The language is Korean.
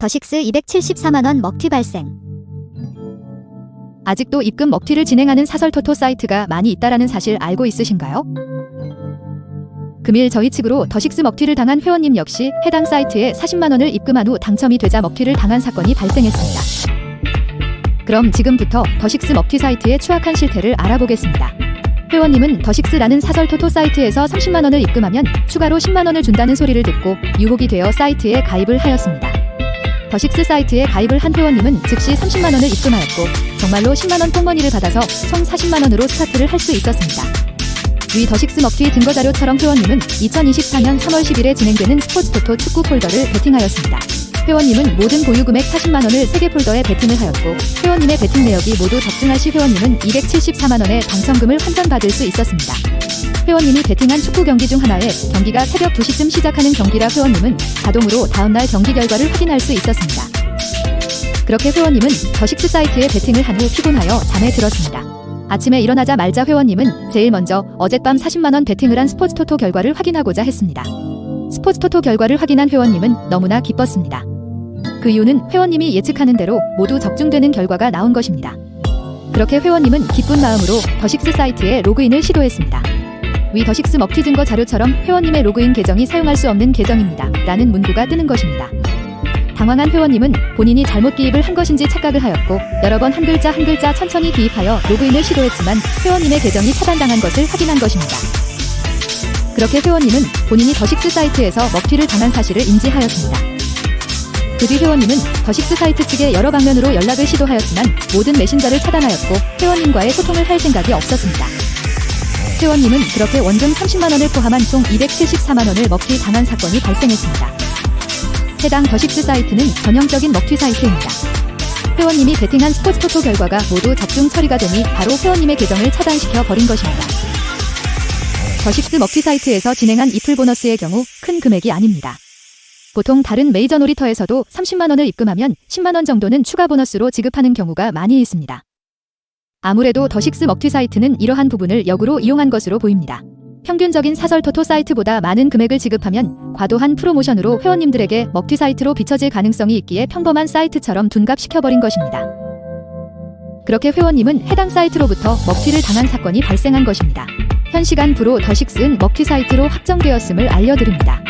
더식스 274만원 먹튀 발생. 아직도 입금 먹튀를 진행하는 사설 토토 사이트가 많이 있다라는 사실 알고 있으신가요? 금일 저희 측으로 더식스 먹튀를 당한 회원님 역시 해당 사이트에 40만 원을 입금한 후 당첨이 되자 먹튀를 당한 사건이 발생했습니다. 그럼 지금부터 더식스 먹튀 사이트의 추악한 실태를 알아보겠습니다. 회원님은 더식스라는 사설 토토 사이트에서 30만 원을 입금하면 추가로 10만 원을 준다는 소리를 듣고 유혹이 되어 사이트에 가입을 하였습니다. 더식스 사이트에 가입을 한 회원님은 즉시 30만 원을 입금하였고 정말로 10만 원 뽕머니를 받아서 총 40만 원으로 스타트를 할 수 있었습니다. 위 더식스 먹튀 증거 자료처럼 회원님은 2024년 3월 10일에 진행되는 스포츠 토토 축구 폴더를 베팅하였습니다. 회원님은 모든 보유 금액 40만 원을 3개 폴더에 베팅을 하였고 회원님의 베팅 내역이 모두 적중할 시 회원님은 274만 원의 당첨금을 환전받을 수 있었습니다. 회원님이 베팅한 축구 경기 중 하나에 경기가 새벽 2시쯤 시작하는 경기라 회원님은 자동으로 다음날 경기 결과를 확인할 수 있었습니다. 그렇게 회원님은 더식스 사이트에 베팅을 한 후 피곤하여 잠에 들었습니다. 아침에 일어나자 말자 회원님은 제일 먼저 어젯밤 40만원 베팅을 한 스포츠 토토 결과를 확인하고자 했습니다. 스포츠 토토 결과를 확인한 회원님은 너무나 기뻤습니다. 그 이유는 회원님이 예측하는 대로 모두 적중되는 결과가 나온 것입니다. 그렇게 회원님은 기쁜 마음으로 더식스 사이트에 로그인을 시도했습니다. 위 더식스 먹튀 증거 자료처럼 회원님의 로그인 계정이 사용할 수 없는 계정입니다. 라는 문구가 뜨는 것입니다. 당황한 회원님은 본인이 잘못 기입을 한 것인지 착각을 하였고 여러 번 한 글자 한 글자 천천히 기입하여 로그인을 시도했지만 회원님의 계정이 차단당한 것을 확인한 것입니다. 그렇게 회원님은 본인이 더식스 사이트에서 먹튀를 당한 사실을 인지하였습니다. 그뒤 회원님은 더식스 사이트 측에 여러 방면으로 연락을 시도하였지만 모든 메신저를 차단하였고 회원님과의 소통을 할 생각이 없었습니다. 회원님은 그렇게 원금 30만 원을 포함한 총 274만 원을 먹튀 당한 사건이 발생했습니다. 해당 더식스 사이트는 전형적인 먹튀 사이트입니다. 회원님이 베팅한 스포츠 토토 결과가 모두 적중 처리가 되니 바로 회원님의 계정을 차단시켜 버린 것입니다. 더식스 먹튀 사이트에서 진행한 이플 보너스의 경우 큰 금액이 아닙니다. 보통 다른 메이저 놀이터에서도 30만 원을 입금하면 10만 원 정도는 추가 보너스로 지급하는 경우가 많이 있습니다. 아무래도 더식스 먹튀 사이트는 이러한 부분을 역으로 이용한 것으로 보입니다. 평균적인 사설 토토 사이트보다 많은 금액을 지급하면 과도한 프로모션으로 회원님들에게 먹튀 사이트로 비춰질 가능성이 있기에 평범한 사이트처럼 둔갑시켜버린 것입니다. 그렇게 회원님은 해당 사이트로부터 먹튀를 당한 사건이 발생한 것입니다. 현 시간 부로 더식스은 먹튀 사이트로 확정되었음을 알려드립니다.